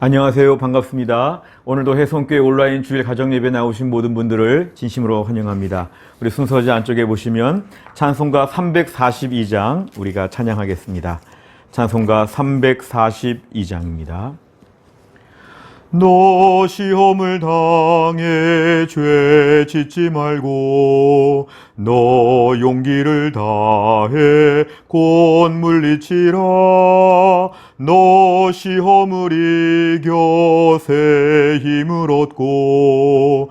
안녕하세요. 반갑습니다. 오늘도 해성교회 온라인 주일 가정예배 나오신 모든 분들을 진심으로 환영합니다. 우리 순서지 안쪽에 보시면 찬송가 342장 우리가 찬양하겠습니다. 찬송가 342장입니다. 너 시험을 당해 죄 짓지 말고 너 용기를 다해 곧 물리치라. 너 시험을 이겨 새 힘을 얻고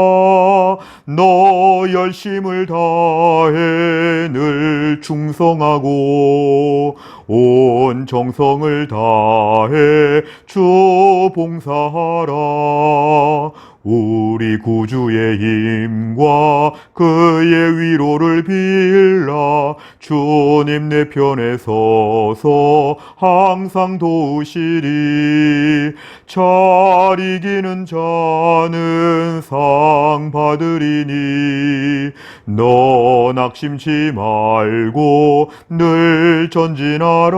너 열심을 다해 늘 충성하고 온 정성을 다해 주 봉사하라. 우리 구주의 힘과 그의 위로를 빌라. 주님 내 편에 서서 항상 도우시리. 잘 이기는 자는 상 받으리니. 너 낙심치 말고 늘 전진하라.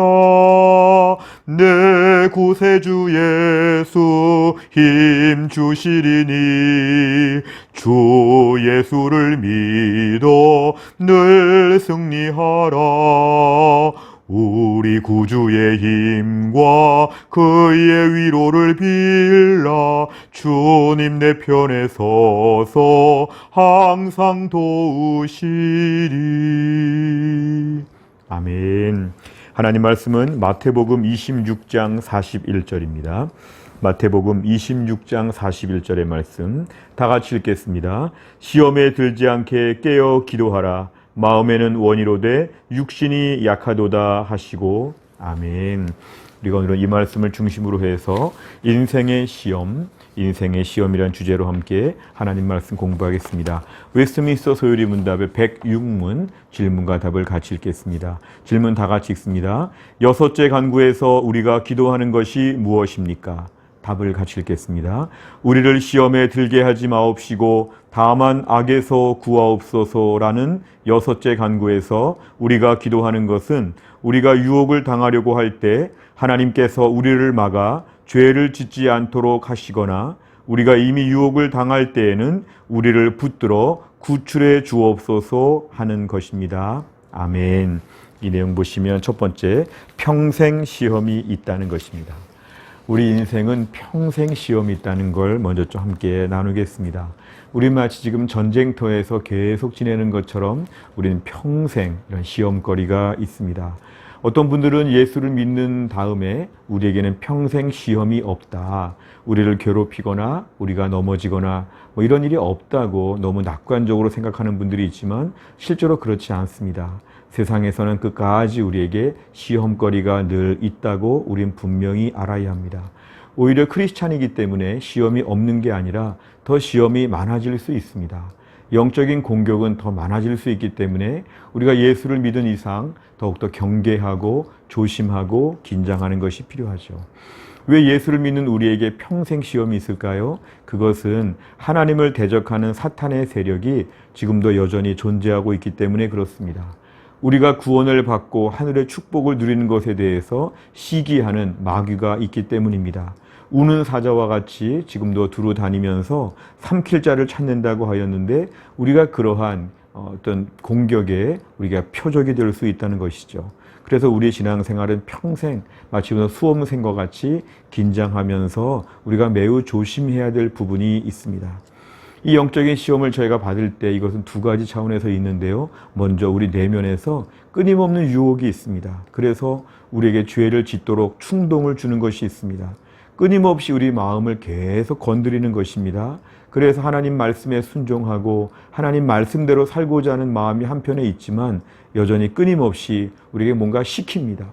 내 구세주 예수 힘 주시리니 주 예수를 믿어 늘 승리하라. 우리 구주의 힘과 그의 위로를 빌라. 주님 내 편에 서서 항상 도우시리. 아멘. 하나님 말씀은 마태복음 26장 41절입니다. 마태복음 26장 41절의 말씀 다 같이 읽겠습니다. 시험에 들지 않게 깨어 기도하라. 마음에는 원이로되 육신이 약하도다 하시고 아멘. 우리가 오늘은 이 말씀을 중심으로 해서 인생의 시험, 인생의 시험이란 주제로 함께 하나님 말씀 공부하겠습니다. 웨스트민스터 소요리 문답의 106문 질문과 답을 같이 읽겠습니다. 질문 다 같이 읽습니다. 여섯째 간구에서 우리가 기도하는 것이 무엇입니까? 답을 같이 읽겠습니다. 우리를 시험에 들게 하지 마옵시고 다만 악에서 구하옵소서라는 여섯째 간구에서 우리가 기도하는 것은 우리가 유혹을 당하려고 할 때 하나님께서 우리를 막아 죄를 짓지 않도록 하시거나 우리가 이미 유혹을 당할 때에는 우리를 붙들어 구출해 주옵소서 하는 것입니다. 아멘. 이 내용 보시면 첫 번째 평생 시험이 있다는 것입니다. 우리 인생은 평생 시험이 있다는 걸 먼저 좀 함께 나누겠습니다. 우리 마치 지금 전쟁터에서 계속 지내는 것처럼 우리는 평생 이런 시험거리가 있습니다. 어떤 분들은 예수를 믿는 다음에 우리에게는 평생 시험이 없다. 우리를 괴롭히거나 우리가 넘어지거나 뭐 이런 일이 없다고 너무 낙관적으로 생각하는 분들이 있지만 실제로 그렇지 않습니다. 세상에서는 끝까지 우리에게 시험거리가 늘 있다고 우린 분명히 알아야 합니다. 오히려 크리스찬이기 때문에 시험이 없는 게 아니라 더 시험이 많아질 수 있습니다. 영적인 공격은 더 많아질 수 있기 때문에 우리가 예수를 믿은 이상 더욱더 경계하고 조심하고 긴장하는 것이 필요하죠. 왜 예수를 믿는 우리에게 평생 시험이 있을까요? 그것은 하나님을 대적하는 사탄의 세력이 지금도 여전히 존재하고 있기 때문에 그렇습니다. 우리가 구원을 받고 하늘의 축복을 누리는 것에 대해서 시기하는 마귀가 있기 때문입니다. 우는 사자와 같이 지금도 두루 다니면서 삼킬 자를 찾는다고 하였는데 우리가 그러한 어떤 공격에 우리가 표적이 될 수 있다는 것이죠. 그래서 우리 신앙생활은 평생 마치 수험생과 같이 긴장하면서 우리가 매우 조심해야 될 부분이 있습니다. 이 영적인 시험을 저희가 받을 때 이것은 두 가지 차원에서 있는데요. 먼저 우리 내면에서 끊임없는 유혹이 있습니다. 그래서 우리에게 죄를 짓도록 충동을 주는 것이 있습니다. 끊임없이 우리 마음을 계속 건드리는 것입니다. 그래서 하나님 말씀에 순종하고 하나님 말씀대로 살고자 하는 마음이 한편에 있지만 여전히 끊임없이 우리에게 뭔가 시킵니다.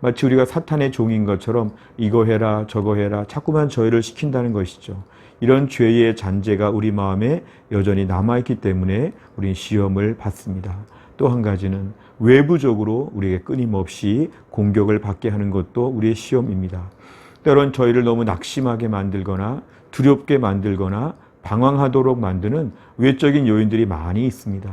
마치 우리가 사탄의 종인 것처럼 이거 해라 저거 해라 자꾸만 저희를 시킨다는 것이죠. 이런 죄의 잔재가 우리 마음에 여전히 남아있기 때문에 우리는 시험을 받습니다. 또 한 가지는 외부적으로 우리에게 끊임없이 공격을 받게 하는 것도 우리의 시험입니다. 때론 저희를 너무 낙심하게 만들거나 두렵게 만들거나 방황하도록 만드는 외적인 요인들이 많이 있습니다.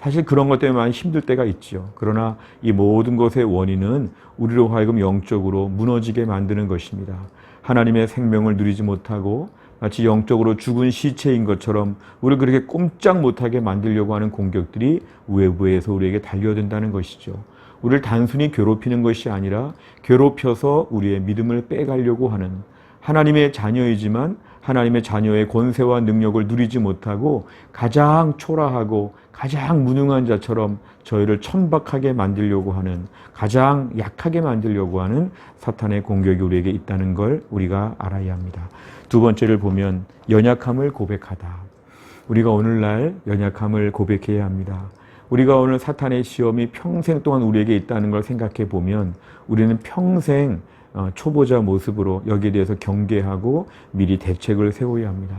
사실 그런 것 때문에 많이 힘들 때가 있지요. 그러나 이 모든 것의 원인은 우리로 하여금 영적으로 무너지게 만드는 것입니다. 하나님의 생명을 누리지 못하고 마치 영적으로 죽은 시체인 것처럼 우리를 그렇게 꼼짝 못하게 만들려고 하는 공격들이 외부에서 우리에게 달려든다는 것이죠. 우리를 단순히 괴롭히는 것이 아니라 괴롭혀서 우리의 믿음을 빼가려고 하는 하나님의 자녀이지만 하나님의 자녀의 권세와 능력을 누리지 못하고 가장 초라하고 가장 무능한 자처럼 저희를 천박하게 만들려고 하는 가장 약하게 만들려고 하는 사탄의 공격이 우리에게 있다는 걸 우리가 알아야 합니다. 두 번째를 보면 연약함을 고백하다. 우리가 오늘날 연약함을 고백해야 합니다. 우리가 오늘 사탄의 시험이 평생 동안 우리에게 있다는 걸 생각해 보면 우리는 평생 어, 초보자 모습으로 여기에 대해서 경계하고 미리 대책을 세워야 합니다.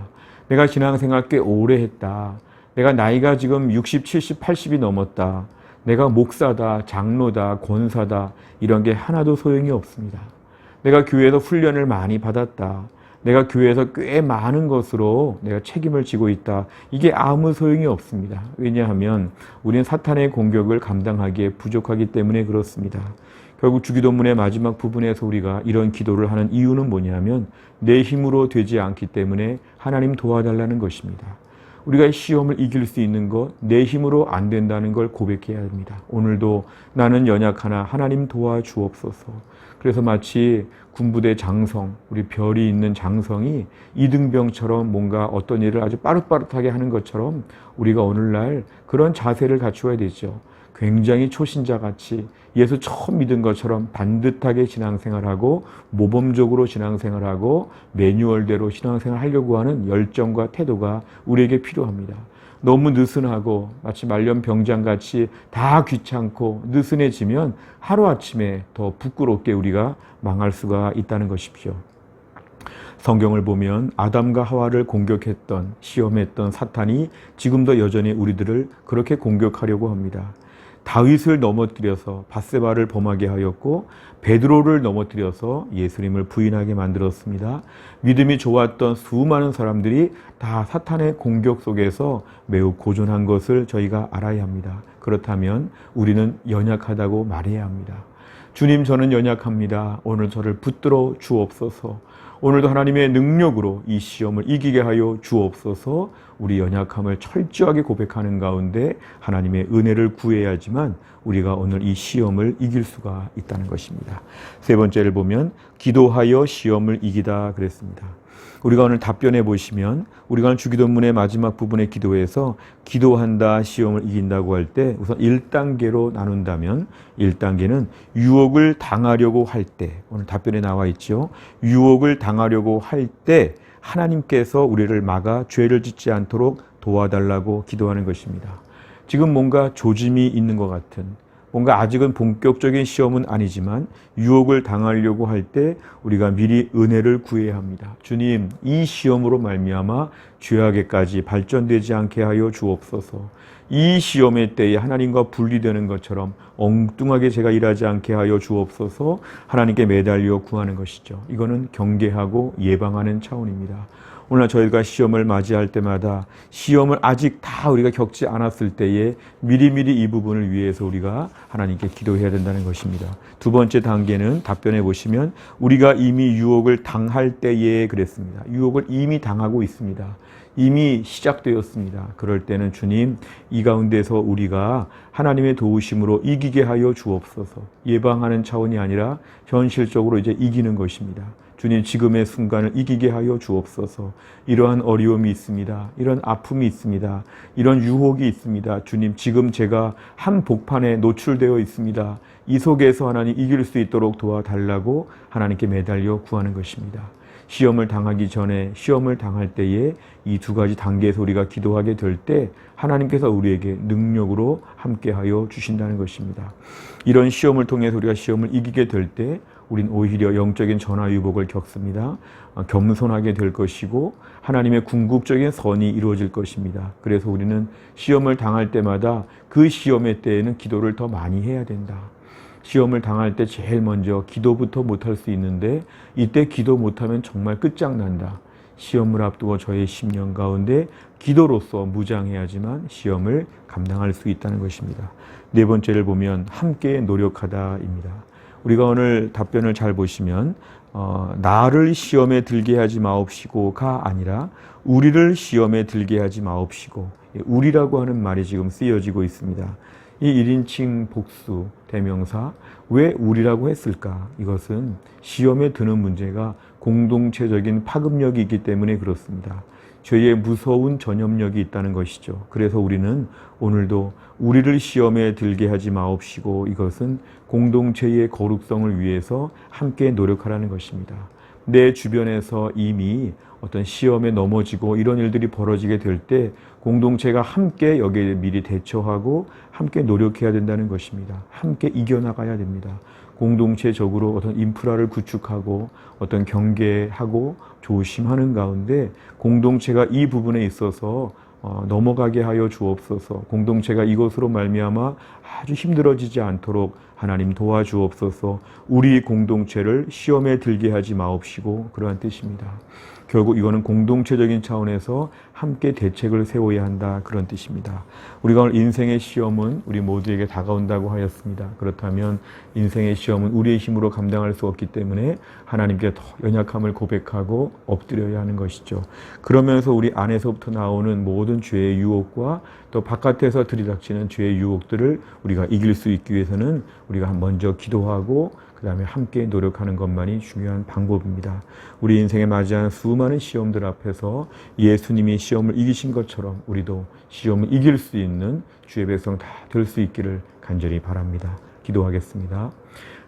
내가 신앙생활 꽤 오래 했다. 내가 나이가 지금 60, 70, 80이 넘었다. 내가 목사다, 장로다, 권사다. 이런 게 하나도 소용이 없습니다. 내가 교회에서 훈련을 많이 받았다. 내가 교회에서 꽤 많은 것으로 내가 책임을 지고 있다. 이게 아무 소용이 없습니다. 왜냐하면 우리는 사탄의 공격을 감당하기에 부족하기 때문에 그렇습니다. 결국 주기도문의 마지막 부분에서 우리가 이런 기도를 하는 이유는 뭐냐면 내 힘으로 되지 않기 때문에 하나님 도와달라는 것입니다. 우리가 시험을 이길 수 있는 것, 내 힘으로 안 된다는 걸 고백해야 합니다. 오늘도 나는 연약하나 하나님 도와주옵소서. 그래서 마치 군부대 장성, 우리 별이 있는 장성이 이등병처럼 뭔가 어떤 일을 아주 빠릇빠릇하게 하는 것처럼 우리가 오늘날 그런 자세를 갖추어야 되죠. 굉장히 초신자 같이 예수 처음 믿은 것처럼 반듯하게 신앙생활하고 모범적으로 신앙생활하고 매뉴얼대로 신앙생활 하려고 하는 열정과 태도가 우리에게 필요합니다. 너무 느슨하고 마치 말년 병장 같이 다 귀찮고 느슨해지면 하루아침에 더 부끄럽게 우리가 망할 수가 있다는 것이죠. 성경을 보면 아담과 하와를 공격했던 시험했던 사탄이 지금도 여전히 우리들을 그렇게 공격하려고 합니다. 다윗을 넘어뜨려서 바세바를 범하게 하였고 베드로를 넘어뜨려서 예수님을 부인하게 만들었습니다. 믿음이 좋았던 수많은 사람들이 다 사탄의 공격 속에서 매우 고전한 것을 저희가 알아야 합니다. 그렇다면 우리는 연약하다고 말해야 합니다. 주님 저는 연약합니다. 오늘 저를 붙들어 주옵소서. 오늘도 하나님의 능력으로 이 시험을 이기게 하여 주옵소서 우리 연약함을 철저하게 고백하는 가운데 하나님의 은혜를 구해야지만 우리가 오늘 이 시험을 이길 수가 있다는 것입니다. 세 번째를 보면 기도하여 시험을 이기다 그랬습니다. 우리가 오늘 답변해 보시면 우리가 오늘 주기도문의 마지막 부분에 기도해서 기도한다 시험을 이긴다고 할 때 우선 1단계로 나눈다면 1단계는 유혹을 당하려고 할 때 오늘 답변에 나와 있죠. 유혹을 당하려고 할 때 하나님께서 우리를 막아 죄를 짓지 않도록 도와달라고 기도하는 것입니다. 지금 뭔가 조짐이 있는 것 같은 뭔가 아직은 본격적인 시험은 아니지만 유혹을 당하려고 할 때 우리가 미리 은혜를 구해야 합니다. 주님, 이 시험으로 말미암아 죄악에까지 발전되지 않게 하여 주옵소서. 이 시험의 때에 하나님과 분리되는 것처럼 엉뚱하게 제가 일하지 않게 하여 주옵소서. 하나님께 매달려 구하는 것이죠. 이거는 경계하고 예방하는 차원입니다. 오늘 저희가 시험을 맞이할 때마다 시험을 아직 다 우리가 겪지 않았을 때에 미리미리 이 부분을 위해서 우리가 하나님께 기도해야 된다는 것입니다. 두 번째 단계는 답변해 보시면 우리가 이미 유혹을 당할 때에 그랬습니다. 유혹을 이미 당하고 있습니다. 이미 시작되었습니다. 그럴 때는 주님, 이 가운데서 우리가 하나님의 도우심으로 이기게 하여 주옵소서. 예방하는 차원이 아니라 현실적으로 이제 이기는 것입니다. 주님 지금의 순간을 이기게 하여 주옵소서. 이러한 어려움이 있습니다. 이런 아픔이 있습니다. 이런 유혹이 있습니다. 주님 지금 제가 한 복판에 노출되어 있습니다. 이 속에서 하나님 이길 수 있도록 도와달라고 하나님께 매달려 구하는 것입니다. 시험을 당하기 전에 시험을 당할 때에 이 두 가지 단계에서 우리가 기도하게 될 때 하나님께서 우리에게 능력으로 함께하여 주신다는 것입니다. 이런 시험을 통해서 우리가 시험을 이기게 될 때 우린 오히려 영적인 전화위복을 겪습니다. 어, 겸손하게 될 것이고 하나님의 궁극적인 선이 이루어질 것입니다. 그래서 우리는 시험을 당할 때마다 그 시험의 때에는 기도를 더 많이 해야 된다. 시험을 당할 때 제일 먼저 기도부터 못할 수 있는데 이때 기도 못하면 정말 끝장난다. 시험을 앞두고 저의 심령 가운데 기도로서 무장해야지만 시험을 감당할 수 있다는 것입니다. 네 번째를 보면 함께 노력하다입니다. 우리가 오늘 답변을 잘 보시면 어, 나를 시험에 들게 하지 마옵시고가 아니라 우리를 시험에 들게 하지 마옵시고 예, 우리라고 하는 말이 지금 쓰여지고 있습니다. 이 1인칭 복수 대명사 왜 우리라고 했을까? 이것은 시험에 드는 문제가 공동체적인 파급력이 있기 때문에 그렇습니다. 죄의 무서운 전염력이 있다는 것이죠. 그래서 우리는 오늘도 우리를 시험에 들게 하지 마옵시고 이것은 공동체의 거룩성을 위해서 함께 노력하라는 것입니다. 내 주변에서 이미 어떤 시험에 넘어지고 이런 일들이 벌어지게 될 때 공동체가 함께 여기에 미리 대처하고 함께 노력해야 된다는 것입니다. 함께 이겨나가야 됩니다. 공동체적으로 어떤 인프라를 구축하고 어떤 경계하고 조심하는 가운데 공동체가 이 부분에 있어서 어, 넘어가게 하여 주옵소서. 공동체가 이것으로 말미암아 아주 힘들어지지 않도록 하나님 도와주옵소서. 우리 공동체를 시험에 들게 하지 마옵시고 그러한 뜻입니다. 결국 이거는 공동체적인 차원에서 함께 대책을 세워야 한다 그런 뜻입니다. 우리가 오늘 인생의 시험은 우리 모두에게 다가온다고 하였습니다. 그렇다면 인생의 시험은 우리의 힘으로 감당할 수 없기 때문에 하나님께 더 연약함을 고백하고 엎드려야 하는 것이죠. 그러면서 우리 안에서부터 나오는 모든 죄의 유혹과 또 바깥에서 들이닥치는 죄의 유혹들을 우리가 이길 수 있기 위해서는 우리가 먼저 기도하고 그 다음에 함께 노력하는 것만이 중요한 방법입니다. 우리 인생에 맞이하는 수많은 시험들 앞에서 예수님이 시험을 이기신 것처럼 우리도 시험을 이길 수 있는 주의 백성 다 될 수 있기를 간절히 바랍니다. 기도하겠습니다.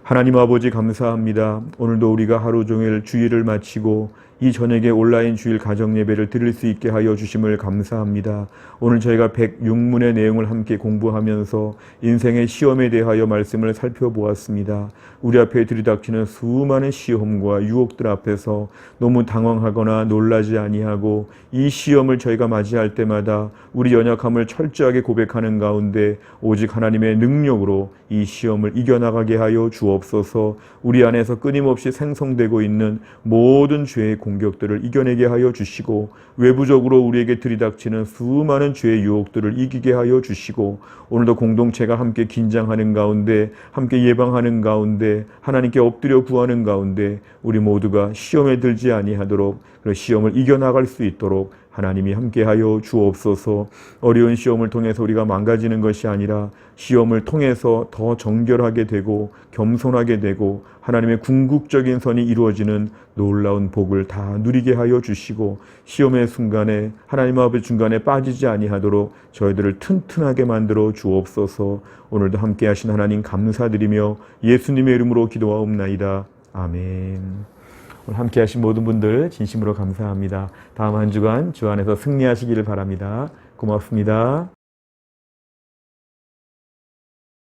하나님 아버지 감사합니다. 오늘도 우리가 하루 종일 주일을 마치고 이 저녁에 온라인 주일 가정 예배를 드릴 수 있게 하여 주심을 감사합니다. 오늘 저희가 106문의 내용을 함께 공부하면서 인생의 시험에 대하여 말씀을 살펴보았습니다. 우리 앞에 들이닥치는 수많은 시험과 유혹들 앞에서 너무 당황하거나 놀라지 아니하고 이 시험을 저희가 맞이할 때마다 우리 연약함을 철저하게 고백하는 가운데 오직 하나님의 능력으로 이 시험을 이겨나가게 하여 주옵소서 우리 안에서 끊임없이 생성되고 있는 모든 죄의 공 격들을 이겨내게 하여 주시고 외부적으로 우리에게 들이닥치는 수많은 죄의 유혹들을 이기게 하여 주시고 오늘도 공동체가 함께 긴장하는 가운데 함께 예방하는 가운데 하나님께 엎드려 구하는 가운데 우리 모두가 시험에 들지 아니하도록 그 시험을 이겨나갈 수 있도록 하나님이 함께하여 주옵소서. 어려운 시험을 통해서 우리가 망가지는 것이 아니라 시험을 통해서 더 정결하게 되고 겸손하게 되고 하나님의 궁극적인 선이 이루어지는 놀라운 복을 다 누리게 하여 주시고 시험의 순간에 하나님 앞의 중간에 빠지지 아니하도록 저희들을 튼튼하게 만들어 주옵소서. 오늘도 함께 하신 하나님 감사드리며 예수님의 이름으로 기도하옵나이다. 아멘. 오늘 함께 하신 모든 분들 진심으로 감사합니다. 다음 한 주간 주 안에서 승리하시기를 바랍니다. 고맙습니다.